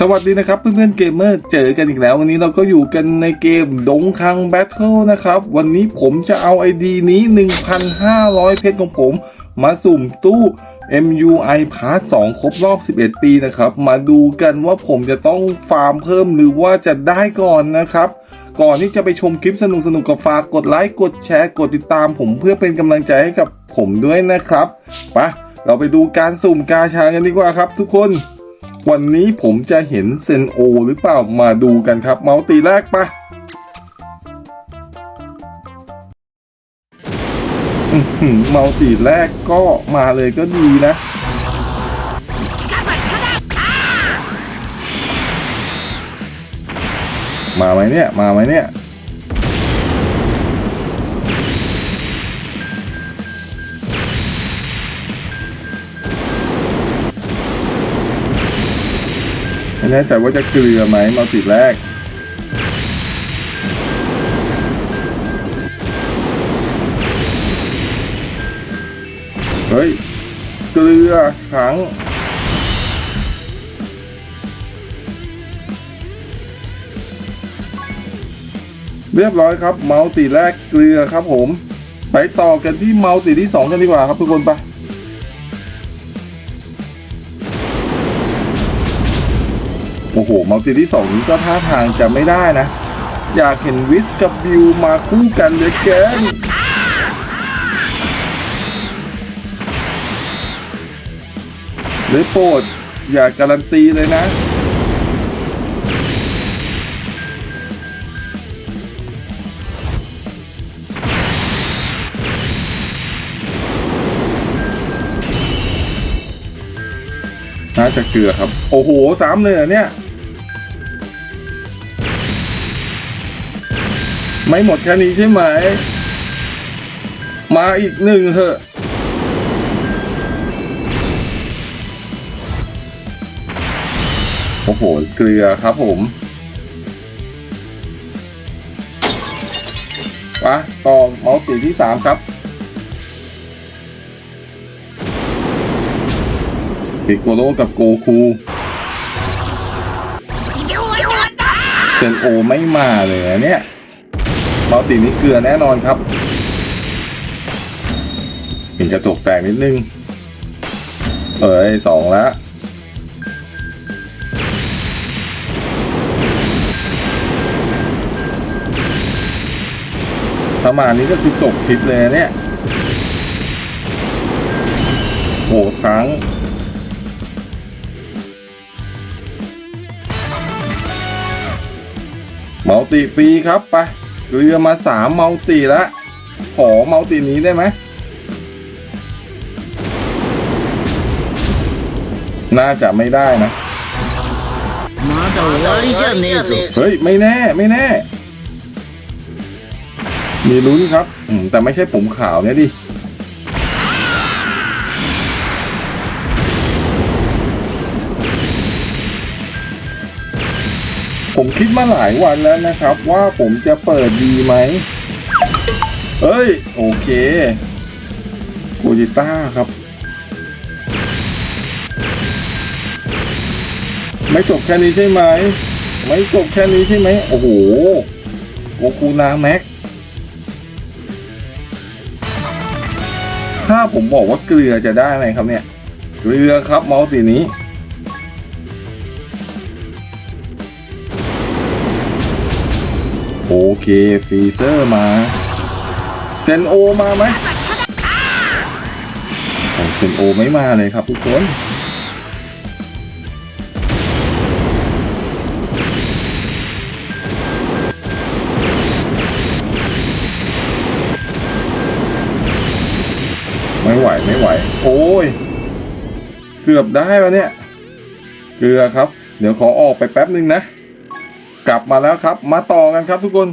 สวัสดีนะครับเพื่อนๆเกมเมอร์เจอกันอีกแล้ว วันนี้เราก็อยู่กันในเกมดงคังแบทเทิลนะครับ วันนี้ผมจะเอาไอดีนี้ 1,500 เพชรของผมมาสุ่มตู้ MUI Part 2ครบรอบ 11 ปีนะครับ มาดูกันว่าผมจะต้องฟาร์มเพิ่มหรือว่าจะได้ก่อนนะครับก่อนที่จะไปชมคลิปสนุกๆกับฝากกดไลค์กดแชร์กดติดตามผมเพื่อเป็นกำลังใจให้กับผมด้วยนะครับไปะเราไปดูการสุ่มกาชากันดีกว่าครับ ทุกคน วันนี้ผมจะเห็นเซนโอหรือเปล่ามาดูกันครับ เมาส์ตีแรกปะเมาส์ตีแรกก็มาเลยก็ดีนะมาไหมเนี่ย มาไหมเนี่ย ไม่แน่ใจว่าจะเกลือไหมมาติแรกเฮ้ย เกลือขังเรียบร้อยครับ เมาส์ตีแรกเกลือครับผม ไปต่อกันที่เมาส์ตีที่สองกันดีกว่าครับทุกคนไป โอ้โหมัลติที่สองนี้ก็ท่าทางจะไม่ได้นะ อยากเห็นวิสกับบิวมาคู่กันเลือเกินหรือโปรดอย่าการันตีเลยนะน่าจะเกลือครับ โอ้โหสามเลยเนี่ย ไม่หมดแค่นี้ใช่ไหม มาอีกหนึ่งเถอะโอ้โห เกลือครับผมปะต่อเมาส์สีที่สามครับปิโกโลกับโกคูเซนโอไม่มาเลยนะเนี่ย มัลตินี้เกลือแน่นอนครับเห็นกระจกแตกนิดนึง เอ้ยสองล้วประมาณนี้ก็คือจบคลิปเลยเนี่ย โหครั้งเมาติฟรีครับ ไป เกลือมาสามเมาติแล้ว ขอเมาตินี้ได้ไหม น่าจะไม่ได้นะ まだ終わりじゃねえぞ เฮ้ย ไม่แน่ไม่แน่ มีลุ้นครับอืมแต่ไม่ใช่ผมขาวเนี่ยดิ ผมคิดมาหลายวันแล้วนะครับ ว่าผมจะเปิดดีไหมเอ้ย โอเคโกจิต้าครับ ไม่จบแค่นี้ใช่ไหม ไม่จบแค่นี้ใช่ไหม โอ้โหโกคูนาแม็ก ถ้าผมบอกว่าเกลือจะได้ไหมครับเนี่ย เกลือครับมัลตินี้ เคฟีเซอร์มาเซนโอมาไหมโอ้เซนโอไม่มาเลยครับทุกคนไม่ไหวไม่ไหว โอ้ย เกือบได้แล้วเนี่ย เกือครับ เดี๋ยวขอออกไปแป๊บหนึ่งนะ กลับมาแล้วครับ มาต่อกันครับทุกคน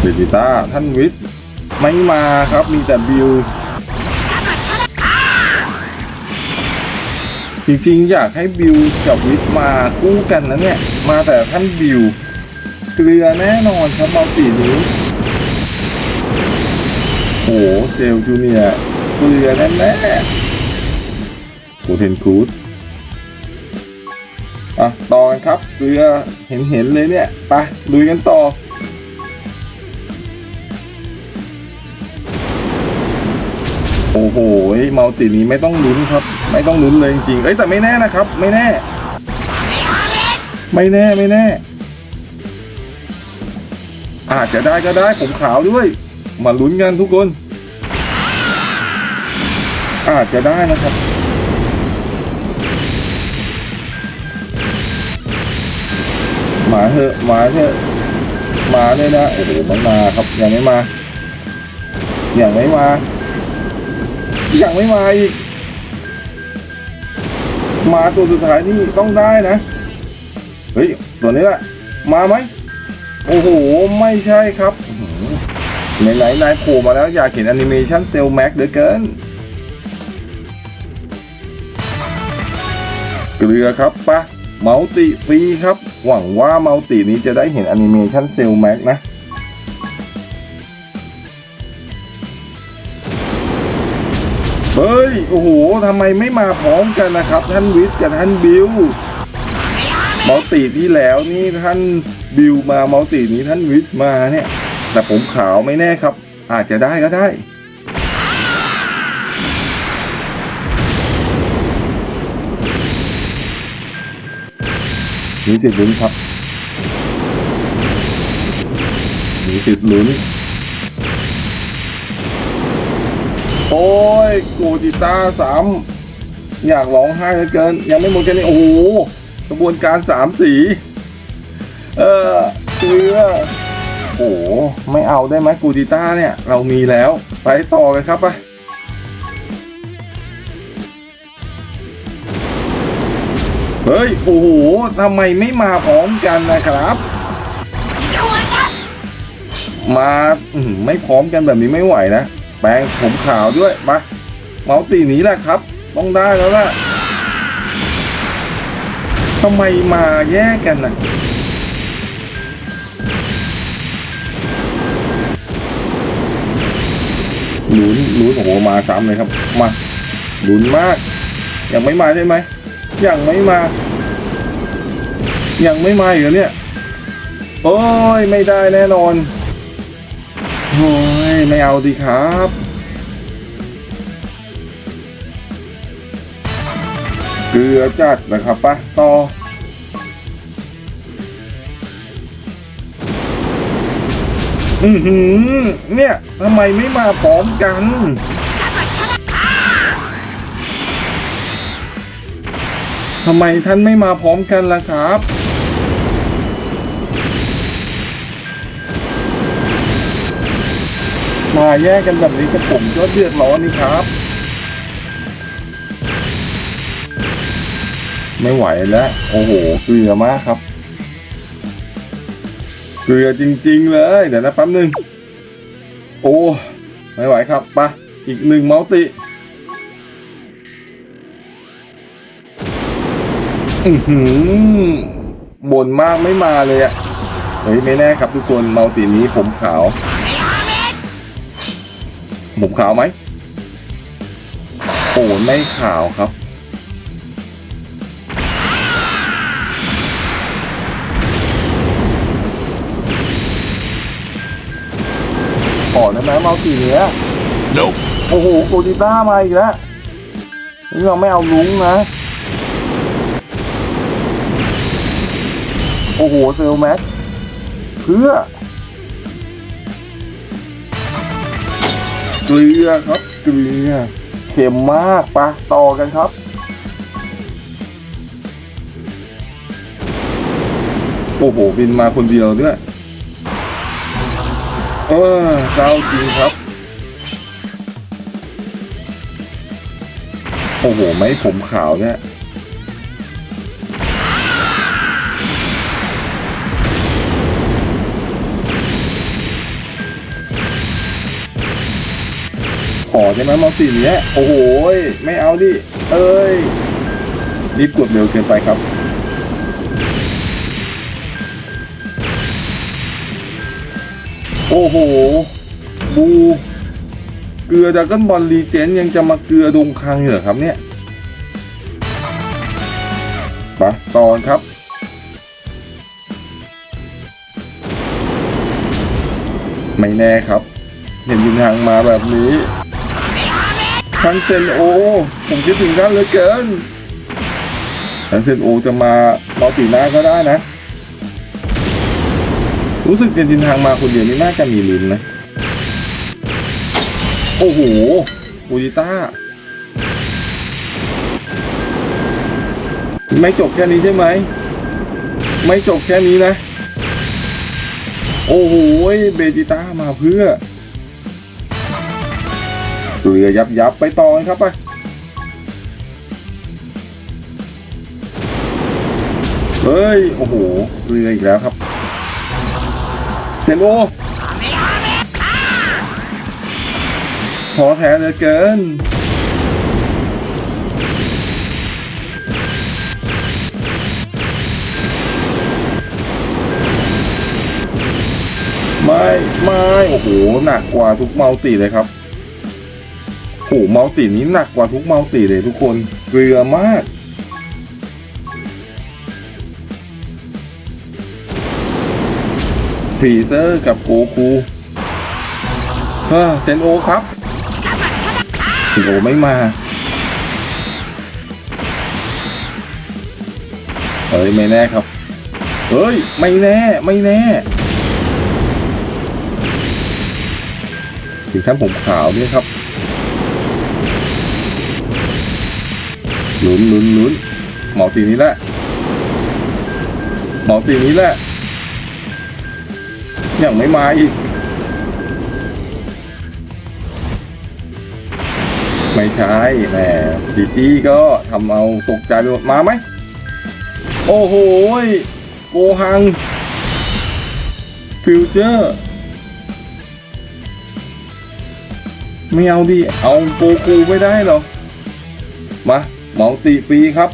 เบจิต้าท่านวิสไม่มาครับมีแต่บิวจริงๆ อยากให้บิวกับวิสมาคู่กันนะเนี่ย มาแต่ท่านบิวเกลือแน่นอนครับมัลตินี้โอ้โหเซลจูเนียเกลือแน่ๆเทนคูดอะต่อกันครับ เกลือเห็นเห็นๆเลยเนี่ย ไปลุยกันต่อ โอ้โหมัลตินี้ไม่ต้องลุ้นครับ ไม่ต้องลุ้นเลยจริงๆเอ้ยแต่ไม่แน่นะครับ ไม่แน่ ไม่แน่ไม่แน่ อาจจะได้ก็ได้ผมขาวด้วย มาลุ้นกันทุกคน อาจจะได้นะครับหมาเถอะหมาเถอะมาเลยนะโอ้โหไม่มาครับยังไม่มายังไม่มา ยังไม่มาอีก มาตัวสุดท้ายนี่ต้องได้นะ เฮ้ย ตัวนี้แหละ มาไหม โอ้โห ไม่ใช่ครับอื้อหือไหนๆนายโผล่มาแล้วอยากเห็นแอนิเมชันเซลแม็กเหลือเกิน เกลือครับปะเมาติฟรีครับ หวังว่าเมาตินี้จะได้เห็นแอนิเมชันเซลแม็กนะ โอ้โหทำไมไม่มาพร้อมกันนะครับ ท่านวิทย์กับท่านบิวเมาติที่แล้วนี่ท่านบิวมาเมาตินี้ท่านวิทย์มาเนี่ย แต่ผมขาวไม่แน่ครับ อาจจะได้ก็ได้มีสิทธิ์ลุ้นครับมีสิทธิ์ลุ้น โอ้ยโกจิต้าสามอยากร้องไห้เหลือเกิน ยังไม่หมดกันนี่โอ้โหกระบวนการสามสี เออเกลือโอ้โหไม่เอาได้ไหมกูจิต้าเนี่ย เรามีแล้ว ไปต่อกันครับไปเฮ้ย โอ้โหทำไมไม่มาพร้อมกันนะครับ มาไม่พร้อมกันแบบนี้ไม่ไหวนะ แปรงผมขาวด้วย มา เมาส์ตีนี้แหละครับ ต้องได้แล้วล่ะทำไมมาแยกกันน่ะลุ้นลุ้นโอ้โหมาซ้ำเลยครับ มาลุ้นมาก ยังไม่มาใช่ไหมยังไม่มา ยังไม่มาอีกเหรอเนี่ย โอ้ย ไม่ได้แน่นอน โอ้ยไม่เอาดีครับเกลือจัดนะครับปะต่ออือหือเนี่ยทำไมไม่มาพร้อมกันทำไมท่านไม่มาพร้อมกันล่ะครับ มาแยกกันแบบนี้กับผมก็เดือดร้อนนี่ครับ ไม่ไหวแล้ว โอ้โห เกลือมากครับ เกลือจริง ๆ เลย เดี๋ยวนะแป๊บนึง โอ้ ไม่ไหวครับไปะอีกหนึ่งเมาส์ติอือหือบ่นมากไม่มาเลยอะเฮ้ยไม่แน่ครับทุกคนเมาตีนี้ผมขาว ผมขาวไหมโอ้ไม่ขาวครับ ขอได้ไหมเมาตีเนี้ย Nope. โอ้โหโกดิต้ามาอีกแล้วนี่เราไม่เอาลุงนะ โอ้โหเซลแม็กเพื่อ เกลือครับเกลือเค็มมากปะต่อกันครับ โอ้โหบินมาคนเดียวด้วยเออเศร้าจริงครับ โอ้โห ไม่ผมขาวเนี่ย ใช่ไหมมาสีเนี้ยโอ้โหไม่เอาดิ เอ้ย รีบกดเร็วเกินไปครับ โอ้โห บู เกลือดราก้อนบอลรีเจนยังจะมาเกลือดงคังเหรอครับเนี่ยไปตอนครับไม่แน่ครับ เห็นยินทางมาแบบนี้ ท่านเซนโอ ผมคิดถึงท่านเหลือเกินท่านเซนโอจะมาเมาปีหน้าก็ได้นะ รู้สึกเดินจินทางมาคนเดียวนี่น่าจะมีลุ้นนะ โอ้โหบูจิต้า ไม่จบแค่นี้ใช่ไหม ไม่จบแค่นี้นะ โอ้โห เบจิต้ามาเพื่อ เรือยับยับไปต่อกันครับไปเฮ้ย โอ้โห เรืออีกแล้วครับ เซนโอขอแท้เหลือเกิน ไม่ ไม่ โอ้โห หนักกว่าทุกเมาติเลยครับ โอ้เมาตินี้หนักกว่าทุกเมาติเลยทุกคน เกลือมาก ฟีเซอร์กับโกคูเฮ้อเซนโอครับเซนโอไม่มา เฮ้ย ไม่แน่ครับ เฮ้ย ไม่แน่ ไม่แน่ถึงขั้นผมขาวเนี่ยครับ ลุ้นลุ้นลุ้นหมอตีนี้แหละหมอตีนี้แหละยังไม่มาอีก ไม่ใช่แหมจีจี้ก็ทำเอาตกใจไปหมดมาไหม โอ้โหโกหัง ฟิวเจอร์ไม่เอาดิ เอาโกคูไม่ได้หรอ มา เหมาตีฟรีครับ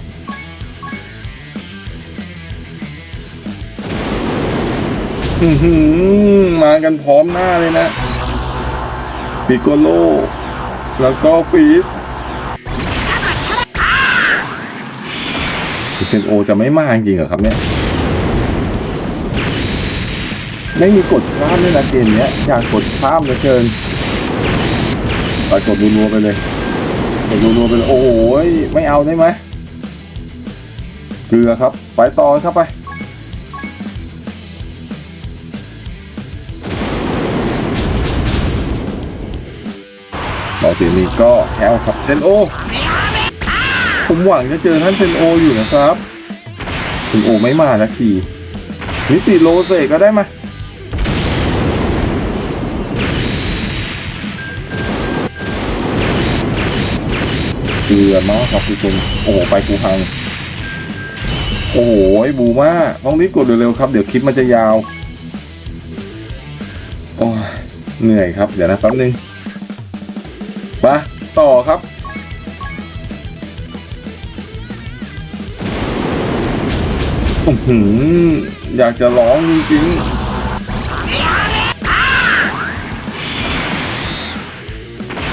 มากันพร้อมหน้าเลยนะปิโกโล แล้วก็ฟีดเซนโอจะไม่มาจริงเหรอครับเนี่ยไม่มีกดข้ามด้วยนะเกมเนี้ยอยากกดข้ามเหลือเกินไปกดรัวๆไปเลย กดรัวๆไปเลยโอ้ยไม่เอาได้ไหมเกลือครับ ไปต่อครับไป ต่อตีนี้ก็แฮวครับเซนโอ ผมหวังจะเจอท่านเซนโออยู่นะครับเซนโอไม่มาสักทีนิติโลเซก็ได้มา เกลือมากครับทุกคนโอ้โหไปกูพัง โอ้โหบูมาต้องรีบกดเร็วๆครับ เดี๋ยวคลิปมันจะยาวโอ้เหนื่อยครับ เดี๋ยวนะแป๊บนึงมาต่อครับอื้อหืออยากจะร้องจริงๆ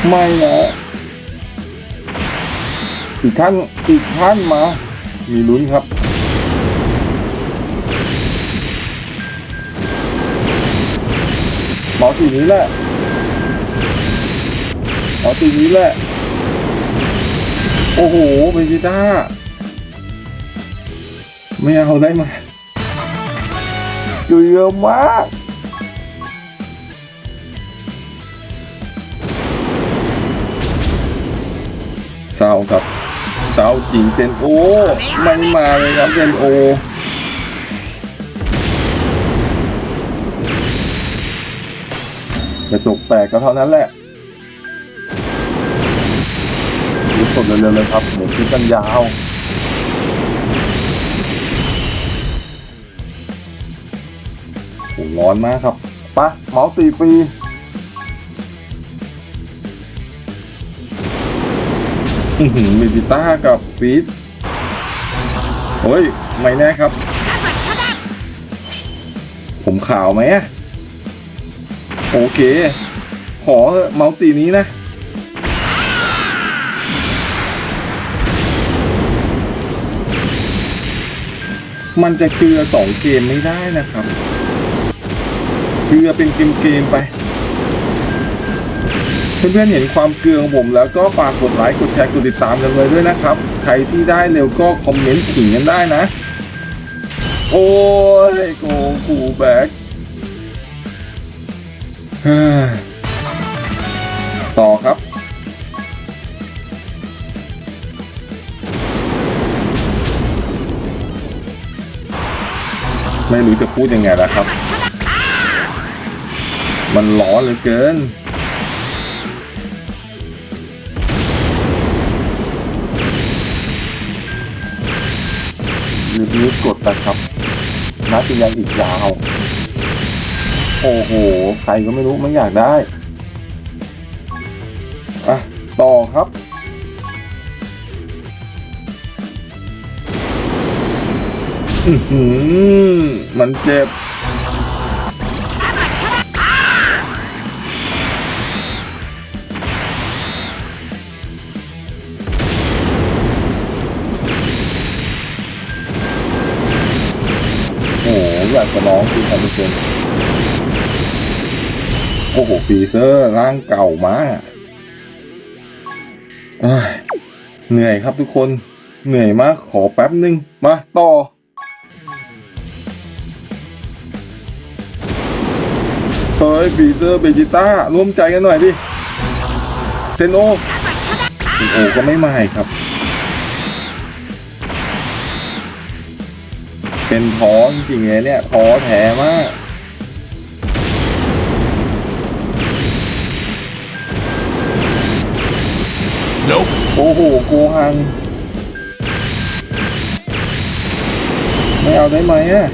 ไม่นะ อีกท่านอีกท่านมา มีลุ้นครับ หมอตีนี้แหละหมอตีนี้แหละ โอ้โหเบจิต้า ไม่เอาได้ไหมเกลือมากาจริงเซนโอไม่มาเลยครับเซนโอกระจกแตกก็เท่านั้นแหละรีบกดเร็วๆเลยครับเดี๋ยวคลิปกันยาวโอ้ร้อนมากครับปะเมาส์ตีฟรี อื้อหือมิจิต้ากับฟีดโอ้ย ไม่แน่ครับ ผมขาวไหมโอเค ขอเมาส์ตีนี้นะมันจะเกลือสองเกมไม่ได้นะครับ เกลือเป็นเกมเกมๆไป เพื่อนๆเห็นความเกลือของผมแล้วก็ฝากกดไลค์กดแชร์กดติดตามกันเลยด้วยนะครับ ใครที่ได้เร็วก็คอมเมนต์ขิงกันได้นะ โอ้ยโกกูแบ็กต่อครับไม่รู้จะพูดยังไงแล้วครับ มันร้อนเหลือเกิน รีบกดนะครับนัดยังอีกยาว โอ้โห ใครก็ไม่รู้ไม่อยากได้ อะ ต่อครับ อือหือมันเจ็บ จะร้องคือคอนเทนโอ้โหฟีเซอร์ร่างเก่ามากเหนื่อยครับทุกคน เหนื่อยมาก ขอแป๊บหนึ่งมาต่อเฮ้ยฟีเซอร์เบจิต้าร่วมใจกันหน่อยดิ เซนโอเซนโอก็ไม่มาครับ เป็นท้อจริงๆเลยเนี่ยท้อแท้มาก Nope. โอ้โหโกหัง ไม่เอาได้ไหมอะ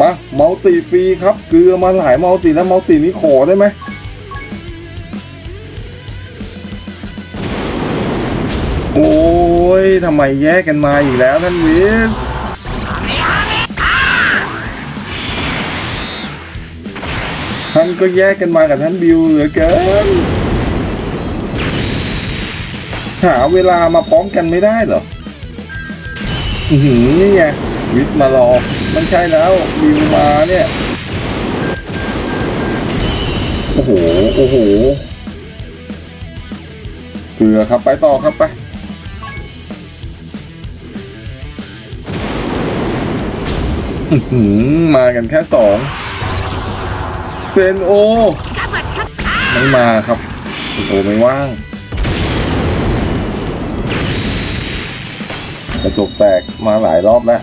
วะมัลติฟรีครับ เกลือมาหลายมัลติแล้วมัลตินี้ขอได้ไหมโอ้ ยทำไมแยกกันมาอีกแล้วท่านวิสท่านก็แยกกันมากับท่านบิวเหลือเกินหาเวลามาพร้อมกันไม่ได้เหรออือนี่ไงวิทมารอ มันใช่แล้วบิวมาเนี่ย โอ้โห โอ้โห เกลือครับไปต่อครับไป มากันแค่สองเซนโอ ไม่มาครับเซนโอไม่ว่างกระจกแตกมาหลายรอบแล้ว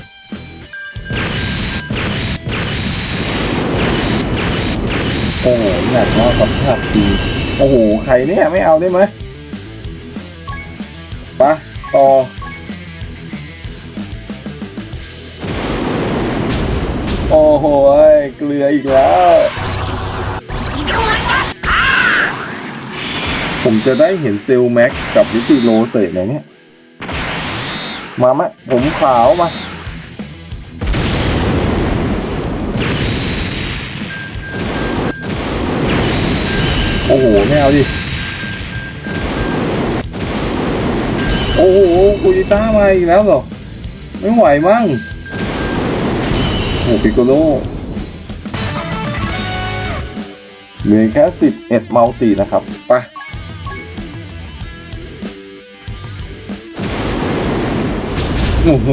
โอ้โหหนักมากครับฉากจริงโอ้โห ใครเนี่ย ไม่เอาได้ไหมปะต่อ โอ้โหเกลืออีกแล้ว ผมจะได้เห็นเซลแม็กกับวิติโลเสร็จไหนเนี่ย มามะผมขาวมา โอ้โหไม่เอาดิ โอ้โหกูจิต้ามาอีกแล้วเหรอ ไม่ไหวมั้ง โอ้พิโกโลเหลือแค่สิบเอ็ดมัลตินะครับไปโอ้โห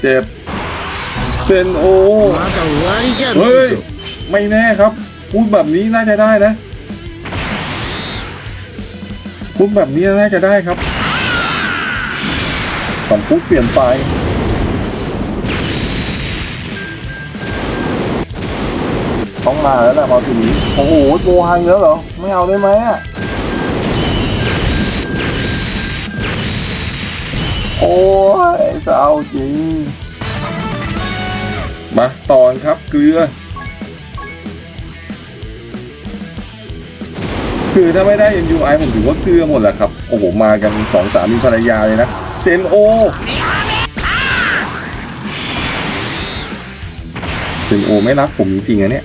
เจ็บเซนโอเฮ้ยไม่แน่ครับ พูดแบบนี้น่าจะได้นะ พูดแบบนี้น่าจะได้ครับผมพูดเปลี่ยนไป ต้องมาแล้วแหละมาทีนี้โอ้โหโกฮังแล้วเหรอ ไม่เอาได้ไหมอะ โอ้ยเศร้าจริง มาต่อนครับเกลือ คือถ้าไม่ได้ MUI ผมถือว่าเกลือหมดแหละครับ โอ้โห มากันสองสามีภรรยาเลยนะ เซนโอเซนโอไม่รักผมจริงๆอะเนี่ย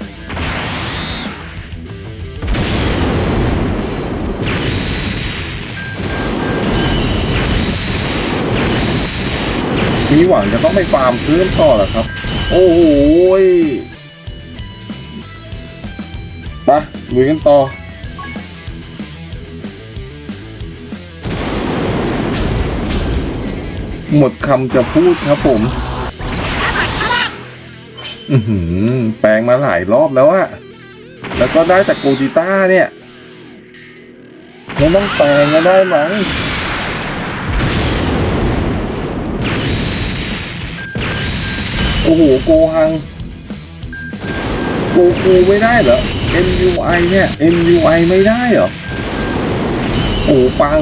มีหวังจะต้องไปฟาร์มเพิ่มต่อหรอครับ โอ้โหยไปลุยกันต่อหมดคำจะพูดครับผม อือหือแปลงมาหลายรอบแล้วอะแล้วก็ได้จากโกจิต้าเนี่ยไม่ต้องแปลงก็ได้มั้ง อ้โหโกหังโกคูไม่ได้เหรอ MUI เนี่ย MUI ไม่ได้เหรอโอ้ปัง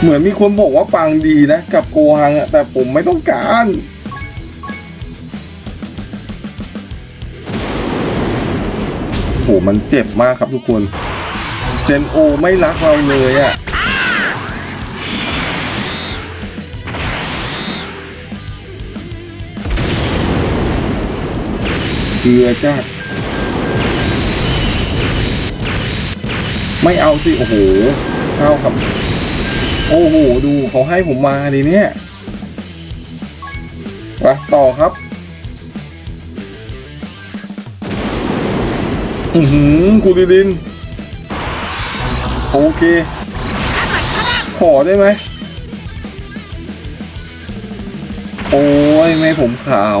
เหมือนมีคนบอกว่าปังดีนะ กับโกหังอะแต่ผมไม่ต้องการโหมันเจ็บมากครับทุกคน เจนโอไม่รักเราเลยอะ เกลือจ้าไม่เอาสิ โอ้โหเข้าครับ โอ้โห ดูเขาให้ผมมาดิเนี่ยไปต่อครับ อือหือคูดิลิน โอเค ขอได้ไหม โอ้ย ไม่ผมขาว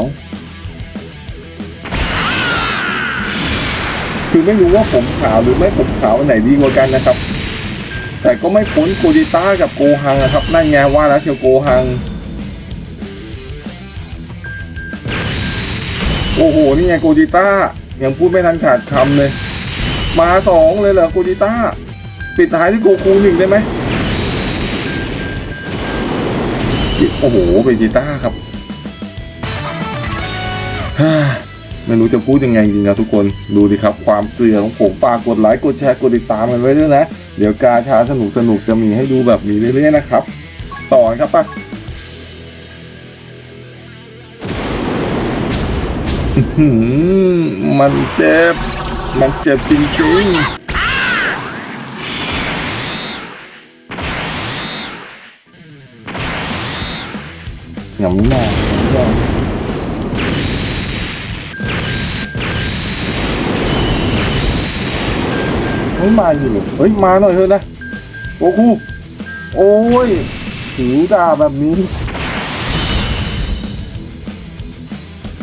คือไม่รู้ว่าผมขาวหรือไม่ผมขาวอันไหนดีกว่ากันนะครับ แต่ก็ไม่พ้นโกดิต้ากับโกฮังนะครับนั่นไงว่าแล้วเชียวโกฮัง โอ้โหนี่ไงโกดิต้ายังพูดไม่ทันขาดคำเลย มาสองเลยเหรอโกดิต้า ปิดท้ายที่โกคูหนึ่งได้ไหมโอ้โหเบจิต้าครับฮ่า ไม่รู้จะพูดยังไงจริงๆนะทุกคนดูดิครับความเกลือของผมฝากกดไลค์กดแชร์กดติดตามกันไว้ด้วยนะ เดี๋ยวกาชาสนุกสนุกจะมีให้ดูแบบนี้เรื่อยๆนะครับ ต่อครับปะมันเจ็บ มันเจ็บจริงๆหงำหน้าหงำ หน้าเฮ้ยมาอยู่ เฮ้ย มาหน่อยเถอะนะ โอ้คูโอ้ยถือดาแบบนี้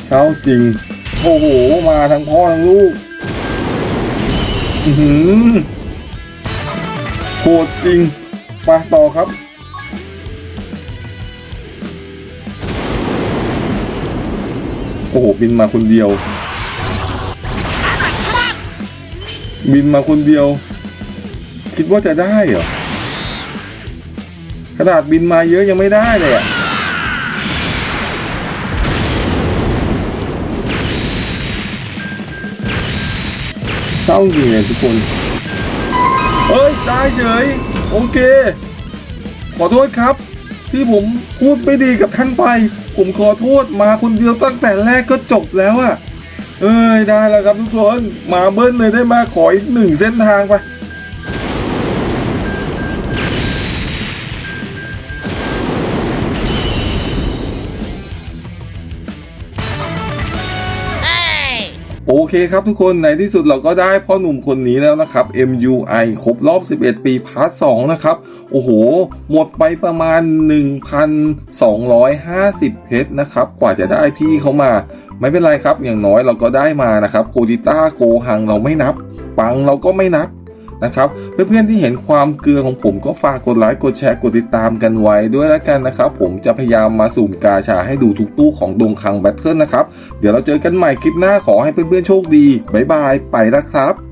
เช้าจริง โอ้โห มาทั้งพ่อทั้งลูก อือหือโหดจริง มาต่อครับ โอ้โห บินมาคนเดียว บินมาคนเดียว คิดว่าจะได้เหรอขนาดบินมาเยอะยังไม่ได้เลยอะเศร้าจริงเลยทุกคนเฮ้ยได้เฉย โอเค ขอโทษครับ ที่ผมพูดไม่ดีกับท่านไป ผมขอโทษมาคนเดียวตั้งแต่แรกก็จบแล้วอะ เอ้ยได้แล้วครับทุกคนมาเบิ้ลเลยได้มาขออีกหนึ่งเส้นทางไปโอเคครับทุกคนในที่สุดเราก็ได้พ่อหนุ่มคนนี้แล้วนะครับ MUI ครบรอบ 11 ปีพาร์ท 2 นะครับ โอ้โห หมดไปประมาณ 1,250 เพชรนะครับ กว่าจะได้พี่เขามา ไม่เป็นไรครับ อย่างน้อยเราก็ได้มานะครับโกดิต้าโกหังเราไม่นับ ปังเราก็ไม่นับนะครับเพื่อนๆที่เห็นความเกลือของผมก็ฝากกดไลค์กดแชร์กดติดตามกันไว้ด้วยแล้วกันนะครับ ผมจะพยายามมาสุ่มกาชาให้ดูทุกตู้ของดงคังแบทเทิลนะครับ เดี๋ยวเราเจอกันใหม่คลิปหน้าขอให้เพื่อนๆโชคดีบ๊ายบายไปแล้วครับ